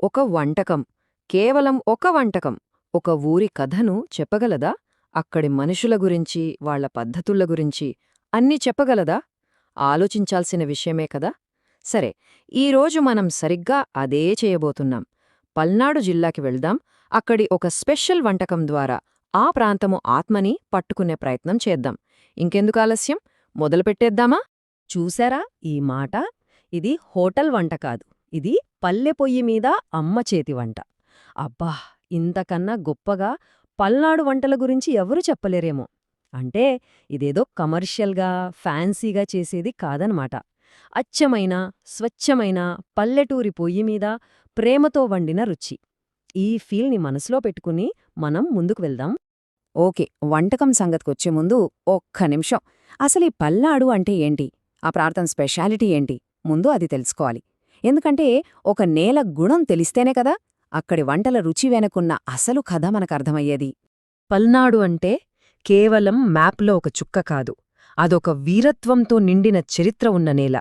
ఒక వంటకం. కేవలం ఒక వంటకం. ఒక ఊరి కథను చెప్పగలదా? అక్కడి మనుషుల గురించి వాళ్ళ పద్ధతుల గురించి అన్నీ చెప్పగలదా? ఆలోచించాల్సిన విషయమే కదా? సరే ఈరోజు మనం సరిగ్గా అదే చేయబోతున్నాం. పల్నాడు జిల్లాకి వెళ్దాం. అక్కడి ఒక స్పెషల్ వంటకం ద్వారా ఆ ప్రాంతము ఆత్మని పట్టుకునే ప్రయత్నం చేద్దాం. ఇంకెందుకు ఆలస్యం? మొదలుపెట్టేద్దామా? చూశారా ఈ మాట? ఇది హోటల్ వంట కాదు. ఇది పల్లె పొయ్యి మీద అమ్మ చేతి వంట. అబ్బా! ఇంతకన్నా గొప్పగా పల్నాడు వంటల గురించి ఎవరు చెప్పలేరేమో. అంటే ఇదేదో కమర్షియల్గా ఫ్యాన్సీగా చేసేది కాదనమాట. అచ్చమైన స్వచ్ఛమైన పల్లెటూరి పొయ్యి మీద ప్రేమతో వండిన రుచి. ఈ ఫీల్ని మనసులో పెట్టుకుని మనం ముందుకు వెళ్దాం. ఓకే వంటకం సంగతికొచ్చే ముందు ఒక్క నిమిషం. అసలు ఈ పల్నాడు అంటే ఏంటి? ఆ ప్రార్థన స్పెషాలిటీ ఏంటి? ముందు అది తెలుసుకోవాలి. ఎందుకంటే ఒక నేల గుణం తెలిస్తేనే కదా అక్కడి వంటల రుచి వెనకున్న అసలు కథ మనకర్థమయ్యేది. పల్నాడు అంటే కేవలం మ్యాప్లో ఒక చుక్క కాదు అదొక వీరత్వంతో నిండిన చరిత్ర ఉన్న నేల.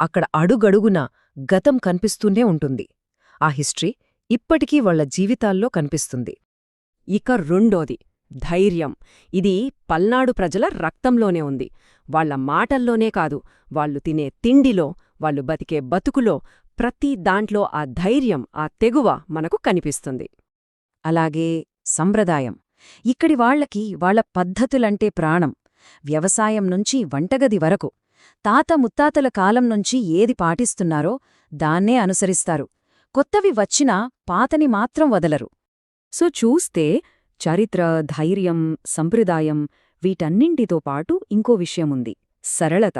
అక్కడ అడుగడుగున గతం కనిపిస్తూనే ఉంటుంది. ఆ హిస్టరీ ఇప్పటికీ వాళ్ళ జీవితాల్లో కనిపిస్తుంది. ఇక రెండోది ధైర్యం. ఇది పల్నాడు ప్రజల రక్తంలోనే ఉంది. వాళ్ళ మాటల్లోనే కాదు వాళ్ళు తినే తిండిలో వాళ్ళు బతికే బతుకులో ప్రతి దాంట్లో ఆ ధైర్యం ఆ తెగువ మనకు కనిపిస్తుంది. అలాగే సంప్రదాయం. ఇక్కడి వాళ్ళకి వాళ్ళ పద్ధతులంటే ప్రాణం. వ్యవసాయం నుంచి వంటగది వరకు. తాత ముత్తాతల కాలం నుంచి ఏది పాటిస్తున్నారో దాన్నే అనుసరిస్తారు. కొత్తవి వచ్చినా పాతని మాత్రం వదలరు. సో చూస్తే చరిత్ర ధైర్యం సంప్రదాయం వీటన్నింటితో పాటు ఇంకో విషయముంది. సరళత.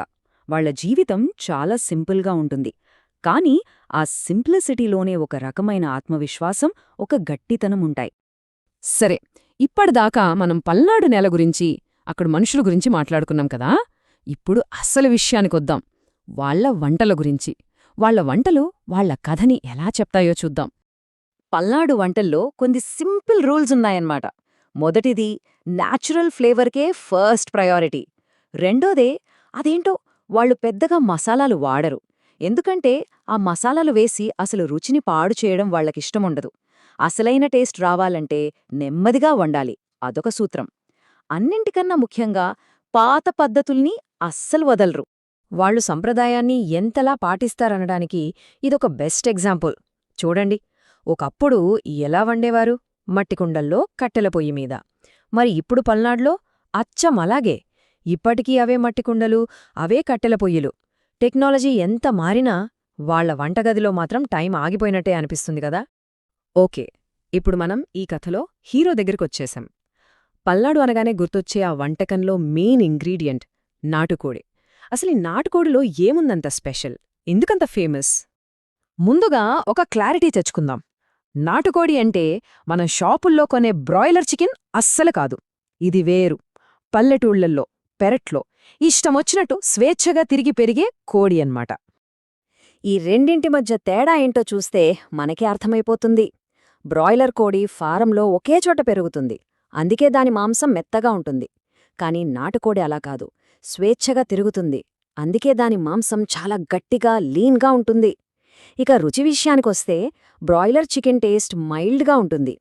వాళ్ళ జీవితం చాలా సింపుల్గా ఉంటుంది. కానీ ఆ సింప్లిసిటీలోనే ఒక రకమైన ఆత్మవిశ్వాసం ఒక గట్టితనం ఉంటాయి. సరే ఇప్పటిదాకా మనం పల్నాడు నేల గురించి అక్కడ మనుషుల గురించి మాట్లాడుకున్నాం కదా? ఇప్పుడు అస్సలు విషయానికొద్దాం వాళ్ళ వంటల గురించి. వాళ్ళ వంటలు వాళ్ళ కథని ఎలా చెప్తాయో చూద్దాం. పల్నాడు వంటల్లో కొన్ని సింపుల్ రూల్స్ ఉన్నాయన్నమాట. మొదటిది న్యాచురల్ ఫ్లేవర్కే ఫస్ట్ ప్రయారిటీ. రెండోదే అదేంటో వాళ్ళు పెద్దగా మసాలాలు వాడరు. ఎందుకంటే ఆ మసాలాలు వేసి అసలు రుచిని పాడు చేయడం వాళ్ళకిష్టముండదు అసలైన టేస్ట్ రావాలంటే నెమ్మదిగా వండాలి. అదొక సూత్రం. అన్నింటికన్నా ముఖ్యంగా పాత పద్ధతుల్ని అస్సలు వదలరు. వాళ్ళు సంప్రదాయాన్ని ఎంతలా పాటిస్తారనడానికి ఇదొక బెస్ట్ ఎగ్జాంపుల్. చూడండి. ఒకప్పుడు ఎలా వండేవారు? మట్టికుండల్లో కట్టెల పొయ్యి మీద. మరి ఇప్పుడు పల్నాడులో అచ్చం అలాగే. ఇప్పటికీ అవే మట్టికుండలు అవే కట్టెల పొయ్యిలు. టెక్నాలజీ ఎంత మారినా వాళ్ళ వంటగదిలో మాత్రం టైం ఆగిపోయినట్టే అనిపిస్తుంది కదా? ఓకే ఇప్పుడు మనం ఈ కథలో హీరో దగ్గరికొచ్చేశాం. పల్నాడు అనగానే గుర్తొచ్చే ఆ వంటకంలో మెయిన్ ఇంగ్రీడియంట్ నాటుకోడి. అసలు ఈ నాటుకోడిలో ఏముందంత స్పెషల్? ఎందుకంత ఫేమస్? ముందుగా ఒక క్లారిటీ తెచ్చుకుందాం. నాటుకోడి అంటే మనం షాపుల్లో కొనే బ్రాయిలర్ చికెన్ అస్సలు కాదు. ఇది వేరు. పల్లెటూళ్ళల్లో పెరట్లో ఇష్టమొచ్చినట్టు స్వేచ్ఛగా తిరిగి పెరిగే కోడి అన్మాట ఈ రెండింటి మధ్య తేడా ఏంటో చూస్తే మనకే అర్థమైపోతుంది. బ్రాయిలర్ కోడి ఫారంలో ఒకే చోట పెరుగుతుంది. అందుకే దాని మాంసం మెత్తగా ఉంటుంది. కాని నాటుకోడి అలా కాదు. స్వేచ్ఛగా తిరుగుతుంది. అందుకే దాని మాంసం చాలా గట్టిగా లీన్గా ఉంటుంది. ఇక రుచి విషయానికొస్తే బ్రాయిలర్ చికెన్ టేస్ట్ మైల్డ్గా ఉంటుంది.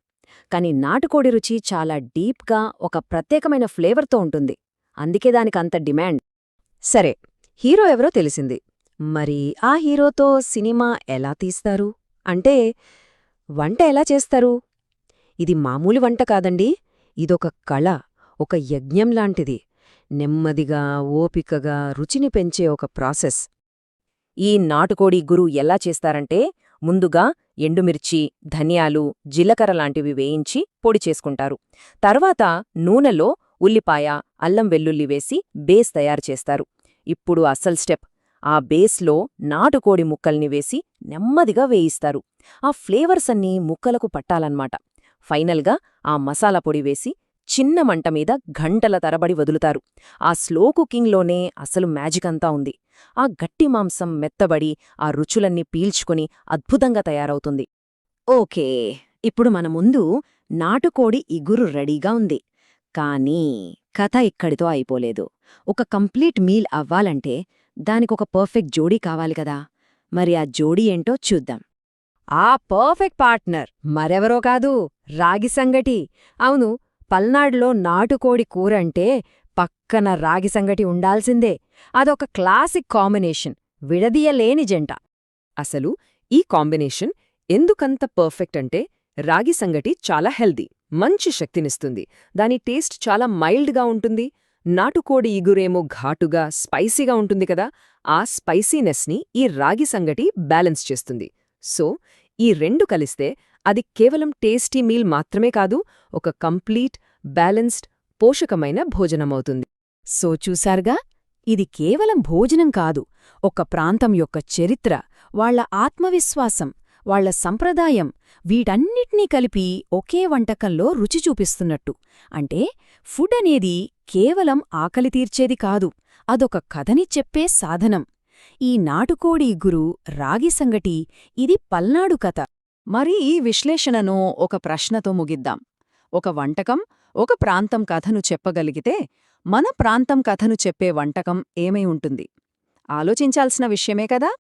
కాని నాటుకోడి రుచి చాలా డీప్గా ఒక ప్రత్యేకమైన ఫ్లేవర్తో ఉంటుంది. అందుకే దానికంత డిమాండ్. సరే హీరో ఎవరో తెలిసింది. మరి ఆ హీరోతో సినిమా ఎలా తీస్తారు? అంటే వంట ఎలా చేస్తారు? ఇది మామూలు వంట కాదండి ఇదొక కళ ఒక యజ్ఞం లాంటిది. నెమ్మదిగా ఓపికగా రుచిని పెంచే ఒక ప్రాసెస్. ఈ నాటుకోడి గురు ఎలా చేస్తారంటే ముందుగా ఎండుమిర్చి ధనియాలు జీలకర్ర లాంటివి వేయించి పొడి చేసుకుంటారు. తర్వాత నూనెలో ఉల్లిపాయ అల్లం వెల్లుల్లి వేసి బేస్ తయారు చేస్తారు. ఇప్పుడు అసల్ స్టెప్. ఆ బేస్లో నాటుకోడి ముక్కల్ని వేసి నెమ్మదిగా వేయిస్తారు. ఆ ఫ్లేవర్స్ అన్నీ ముక్కలకు పట్టాలన్నమాట. ఫైనల్గా ఆ మసాలా పొడి వేసి చిన్న మంట మీద గంటల తరబడి వదులుతారు. ఆ స్లో కుకింగ్లోనే అసలు మ్యాజిక్ అంతా ఉంది. ఆ గట్టి మాంసం మెత్తబడి ఆ రుచులన్నీ పీల్చుకుని అద్భుతంగా తయారవుతుంది. ఓకే. ఇప్పుడు మన ముందు నాటుకోడి ఇగురు రెడీగా ఉంది. కానీ కథ ఇక్కడితో అయిపోలేదు. ఒక కంప్లీట్ మీల్ అవ్వాలంటే దానికొక పర్ఫెక్ట్ జోడీ కావాలి కదా. మరి ఆ జోడీ ఏంటో చూద్దాం. ఆ పర్ఫెక్ట్ పార్ట్నర్ మరెవరో కాదు రాగి సంగటి. అవును పల్నాడులో నాటుకోడి కూరంటే పక్కన రాగి సంగటి ఉండాల్సిందే. అదొక క్లాసిక్ కాంబినేషన్ విడదీయలేని జంట. అసలు ఈ కాంబినేషన్ ఎందుకంత పర్ఫెక్ట్ అంటే రాగి సంగటి చాలా హెల్దీ మంచి శక్తినిస్తుంది. దాని టేస్ట్ చాలా మైల్డ్గా ఉంటుంది. నాటుకోడి ఇగురేమో ఘాటుగా స్పైసీగా ఉంటుంది కదా. ఆ స్పైసీనెస్ని ఈ రాగి సంగటి బ్యాలెన్స్ చేస్తుంది. సో ఈ రెండు కలిస్తే అది కేవలం టేస్టీ మీల్ మాత్రమే కాదు ఒక కంప్లీట్ బ్యాలెన్స్డ్ పోషకమైన భోజనమవుతుంది. సో చూసారుగా ఇది కేవలం భోజనం కాదు ఒక ప్రాంతం యొక్క చరిత్ర వాళ్ళ ఆత్మవిశ్వాసం వాళ్ళ సంప్రదాయం వీటన్నిటినీ కలిపి ఒకే వంటకంలో రుచి చూపిస్తున్నట్టు. అంటే ఫుడ్ అనేది కేవలం ఆకలి తీర్చేది కాదు అదొక కథని చెప్పే సాధనం. ఈ నాటుకోడి ఇగురు రాగి సంగటి ఇది పల్నాడు కథ. మరి ఈ విశ్లేషణను ఒక ప్రశ్నతో ముగిద్దాం. ఒక వంటకం ఒక ప్రాంతం కథను చెప్పగలిగితే మన ప్రాంతం కథను చెప్పే వంటకం ఏమై ఉంటుంది? ఆలోచించాల్సిన విషయమే కదా?